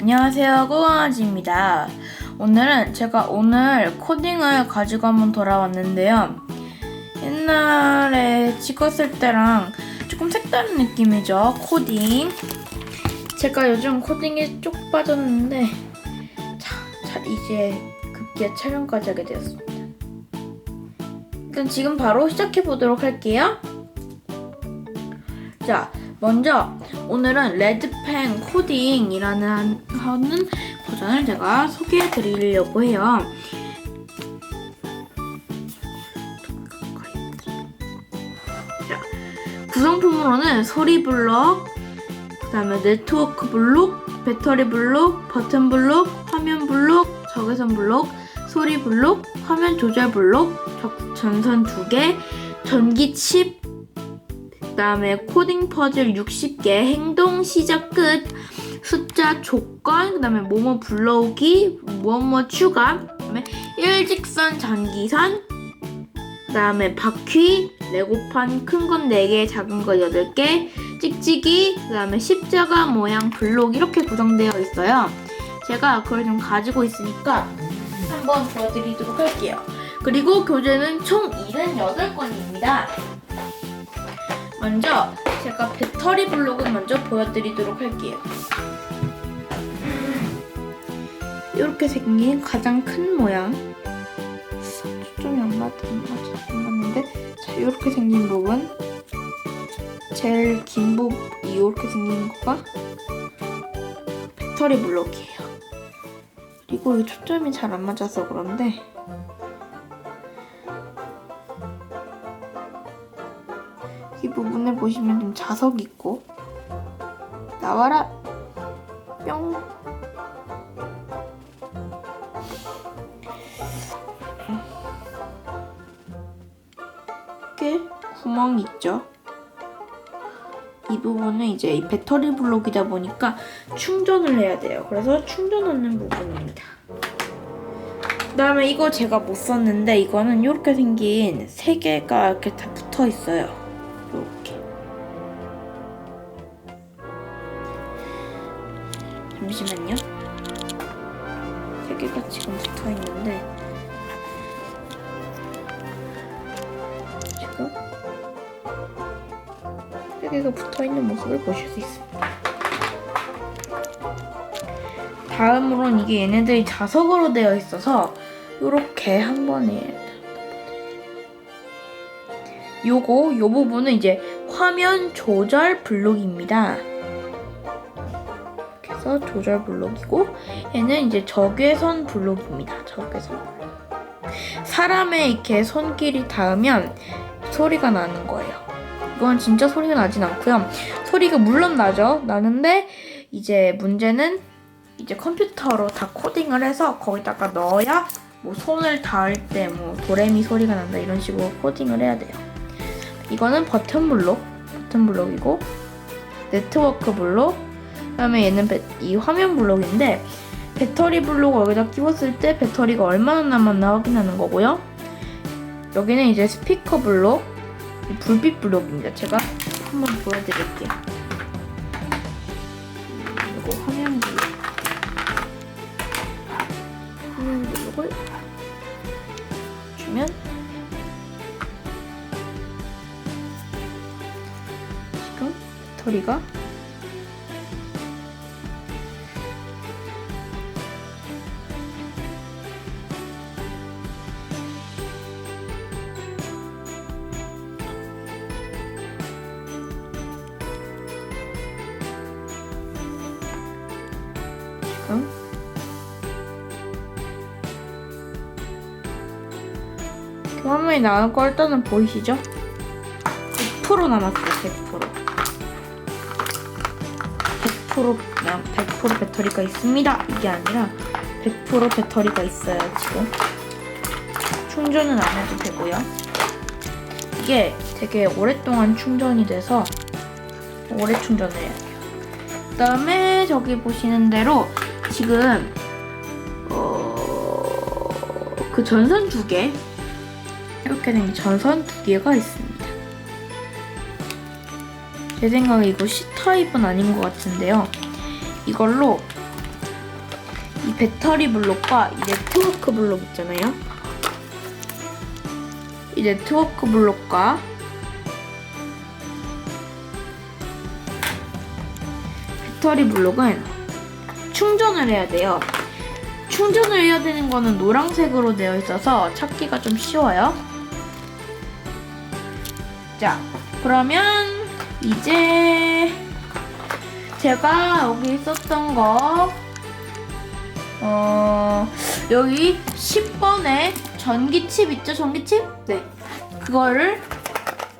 안녕하세요, 꼬강아지입니다. 오늘은 제가 오늘 코딩을 가지고 한번 돌아왔는데요. 옛날에 찍었을 때랑 조금 색다른 느낌이죠, 코딩. 제가 요즘 코딩에 쪽 빠졌는데, 자, 자, 이제 급기야 촬영까지 하게 되었습니다. 일단 지금 바로 시작해 보도록 할게요. 자, 먼저 오늘은 레드펜 코딩이라는 한- 하는 버전을 제가 소개해 드리려고 해요. 자, 구성품으로는 소리 블록, 그 다음에 네트워크 블록, 배터리 블록, 버튼 블록, 화면 블록, 적외선 블록, 소리 블록, 화면 조절 블록, 적- 전선 2개, 전기 칩, 그 다음에 코딩 퍼즐 60개, 행동 시작 끝, 숫자 조건, 그 다음에 뭐뭐 불러오기, 뭐뭐 추가, 그 다음에 일직선 전기선, 그 다음에 바퀴, 레고판 큰 건 4개, 작은 거 8개, 찍찍이, 그 다음에 십자가 모양 블록 이렇게 구성되어 있어요. 제가 그걸 좀 가지고 있으니까 한번 보여드리도록 할게요. 그리고 교재는 총 78권입니다. 먼저 제가 배터리 블록을 먼저 보여드리도록 할게요. 이렇게 생긴 가장 큰 모양. 초점이 안 맞, 안 맞, 안 맞는데. 자, 이렇게 생긴 부분. 제일 긴 부분, 이렇게 생긴 거가 배터리 블록이에요. 그리고 이 초점이 잘 안 맞아서 그런데 이 부분을 보시면 좀 자석 있고. 나와라. 뿅. 이렇게 구멍이 있죠? 이 부분은 이제 이 배터리 블록이다 보니까 충전을 해야 돼요. 그래서 충전하는 부분입니다. 그 다음에 이거 제가 못 썼는데 이거는 이렇게 생긴 세 개가 이렇게 다 붙어 있어요 이렇게. 잠시만요. 세 개가 지금 붙어 있는데. 지금? 세 개가 붙어 있는 모습을 보실 수 있습니다. 다음으론 이게 얘네들이 자석으로 되어 있어서 이렇게 한 번에 요거 요 부분은 이제 화면 조절 블록입니다. 해서 조절 블록이고 얘는 이제 적외선 블록입니다. 적외선. 사람의 이렇게 손길이 닿으면 소리가 나는 거예요. 이건 진짜 소리가 나진 않고요. 소리가 물론 나죠. 나는데 이제 문제는 이제 컴퓨터로 다 코딩을 해서 거기다가 넣어야 뭐 손을 닿을 때 뭐 도레미 소리가 난다 이런 식으로 코딩을 해야 돼요. 이거는 버튼 블록, 버튼 블록이고 네트워크 블록, 그다음에 얘는 배- 이 화면 블록인데 배터리 블록 여기다 끼웠을 때 배터리가 얼마나 남았나 확인하는 거고요. 여기는 이제 스피커 블록, 이 불빛 블록입니다. 제가 한번 보여드릴게요. 이거 화면 블록. 화면 블록을 주면 배터리가 지금 이렇게 화면이 나올 거 일단은 보이시죠? 100% 남았어요. 100%. 100% 그냥 100% 배터리가 있습니다. 이게 아니라 100% 배터리가 있어요. 지금 충전은 안 해도 되고요. 이게 되게 오랫동안 충전이 돼서 오래 충전을 해야 돼요. 그 다음에 저기 보시는 대로 지금 어, 그 전선 두 개 이렇게 된 전선 두 개가 있습니다. 제 생각에 이거 C 타입은 아닌 것 같은데요. 이걸로 이 배터리 블록과 이 네트워크 블록 있잖아요. 이 네트워크 블록과 배터리 블록은 충전을 해야 돼요. 충전을 해야 되는 거는 노란색으로 되어 있어서 찾기가 좀 쉬워요. 자, 그러면 이제 제가 여기 있었던 거, 어, 여기 10번에 전기칩 있죠? 전기칩? 네. 그거를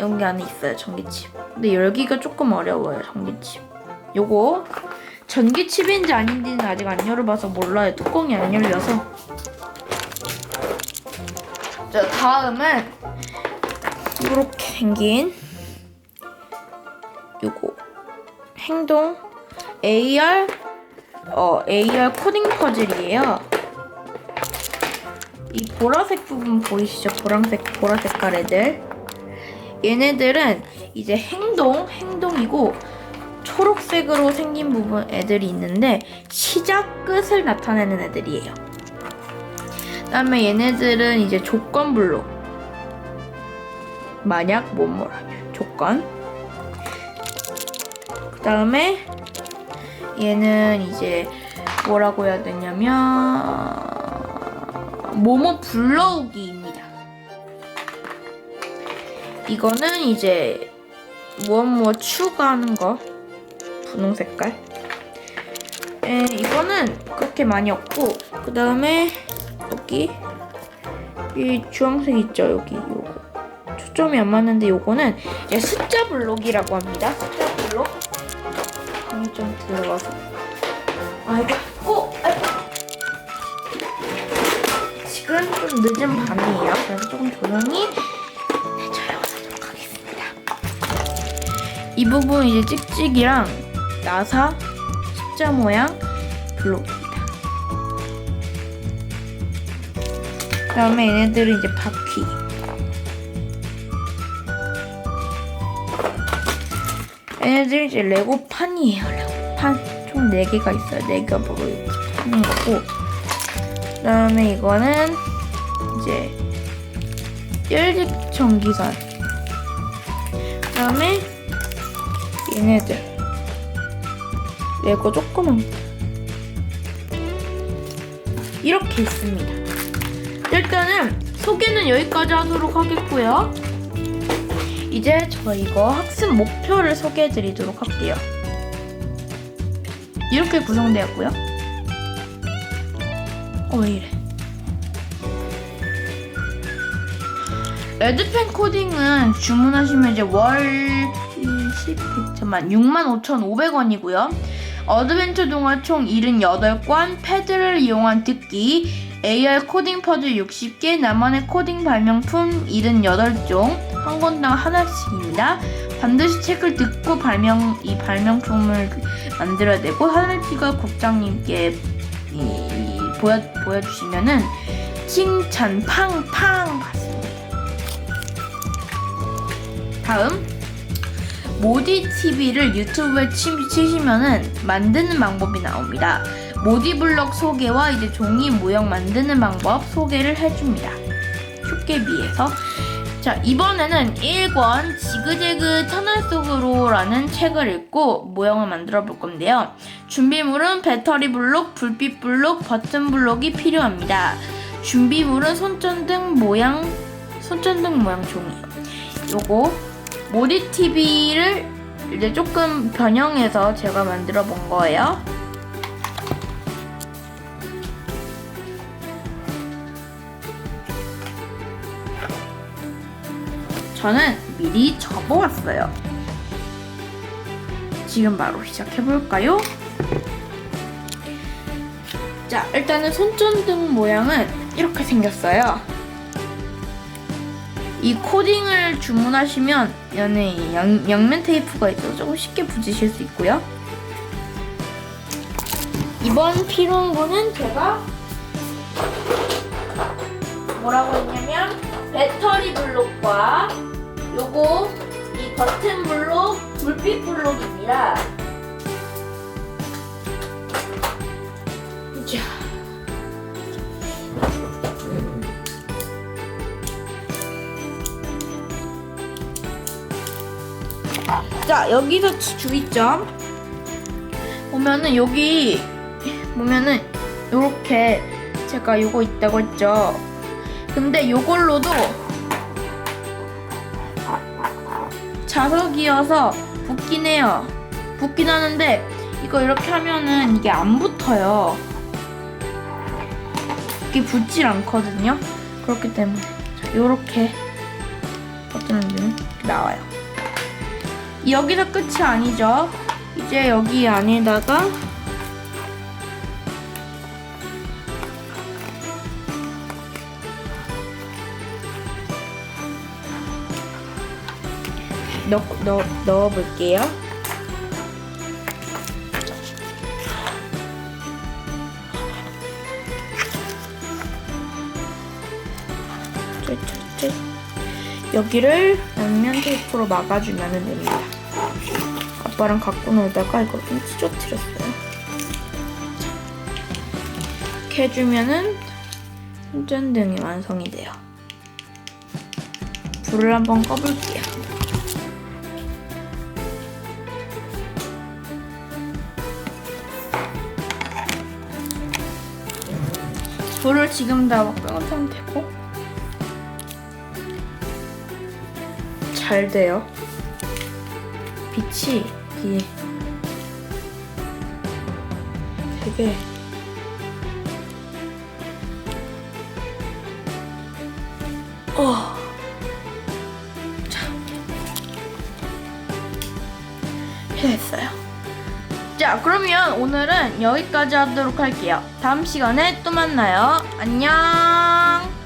여기 안에 있어요, 전기칩. 근데 열기가 조금 어려워요, 전기칩. 요거 전기칩인지 아닌지는 아직 안 열어봐서 몰라요. 뚜껑이 안 열려서. 자, 다음은 이렇게 생긴 행동 AR 어 AR 코딩 퍼즐이에요. 이 보라색 부분 보이시죠? 보라색 보라 색깔 애들. 얘네들은 이제 행동 행동이고 초록색으로 생긴 부분 애들이 있는데 시작 끝을 나타내는 애들이에요. 그다음에 얘네들은 이제 조건 블록. 만약 뭐뭐라면 조건. 그 다음에 얘는 이제 뭐라고 해야 되냐면 뭐뭐 불러오기입니다. 이거는 이제 무엇 무엇 추가하는 거 분홍 색깔. 에, 이거는 그렇게 많이 없고 그 다음에 여기 이 주황색 있죠 여기 요거 초점이 안 맞는데 요거는 숫자 블록이라고 합니다. 숫자 좀 들어가서 아이고 오 아이고. 지금 좀 늦은 밤이에요. 그래서 조금 조용히 촬영하도록 하겠습니다. 이 부분 이제 찍찍이랑 나사 십자 모양 블록입니다. 그 다음에 얘네들은 이제 바퀴. 얘네들 이제 레고 판이에요. 레고 판. 총 4개가 있어요. 4겹으로 이렇게 파는 거고. 그 다음에 이거는 이제 일직 전기선. 그 다음에 얘네들 레고 조그만 거. 이렇게 있습니다. 일단은 소개는 여기까지 하도록 하겠고요. 이제 저 이거 학습 목표를 소개해 드리도록 할게요. 이렇게 구성되었고요. 어, 왜 이래? 레드펜 코딩은 주문하시면 이제 월 20, 잠만 65,500원이고요. 어드벤처 동화 총 78권, 패드를 이용한 듣기, AR 코딩 퍼즐 60개, 나만의 코딩 발명품 78종, 한 권당 하나씩입니다. 반드시 책을 듣고 발명, 이 발명품을 만들어야 되고, 하늘티가 국장님께 이, 이 보여, 보여주시면은 칭찬 팡팡 받습니다. 다음 모디 TV를 유튜브에 치, 치시면은 만드는 방법이 나옵니다. 모디 블럭 소개와 이제 종이 모형 만드는 방법 소개를 해줍니다. 큐깨비에서 자 이번에는 1권 지그재그 터널 속으로라는 책을 읽고 모형을 만들어 볼 건데요. 준비물은 배터리 블록, 불빛 블록, 버튼 블록이 필요합니다. 준비물은 손전등 모양 손전등 모양 종이. 요거 모디 TV를 이제 조금 변형해서 제가 만들어 본 거예요. 저는 미리 접어왔어요. 지금 바로 시작해 볼까요? 자, 일단은 손전등 모양은 이렇게 생겼어요. 이 코딩을 주문하시면 연에 양, 양면 테이프가 있어서 조금 쉽게 붙이실 수 있고요. 이번 거는 제가 뭐라고 했냐면 배터리 블록과 요거 이 버튼 블록, 불빛 블록입니다. 이야. 자 여기서 주의점 보면은 여기 보면은 요렇게 제가 요거 있다고 했죠 근데 요걸로도 자석이어서 붙긴 해요. 붙긴 하는데 이거 이렇게 하면은 이게 안 붙어요. 이게 붙질 않거든요. 그렇기 때문에 자, 요렇게 버튼을 이렇게 나와요. 여기서 끝이 아니죠. 이제 여기 안에다가 넣, 넣, 넣어볼게요. 여기를 양면 테이프로 막아주면 됩니다. 아빠랑 갖고 놀다가 이거 좀 찢어뜨렸어요. 자, 이렇게 해주면은 손전등이 완성이 돼요. 불을 한번 꺼볼게요. 불을 지금 다 끄는 상태고 잘 돼요. 빛이 이게 되게 어. 자. 해냈어요. 자, 그러면 오늘은 여기까지 하도록 할게요. 다음 시간에 또 만나요. 안녕!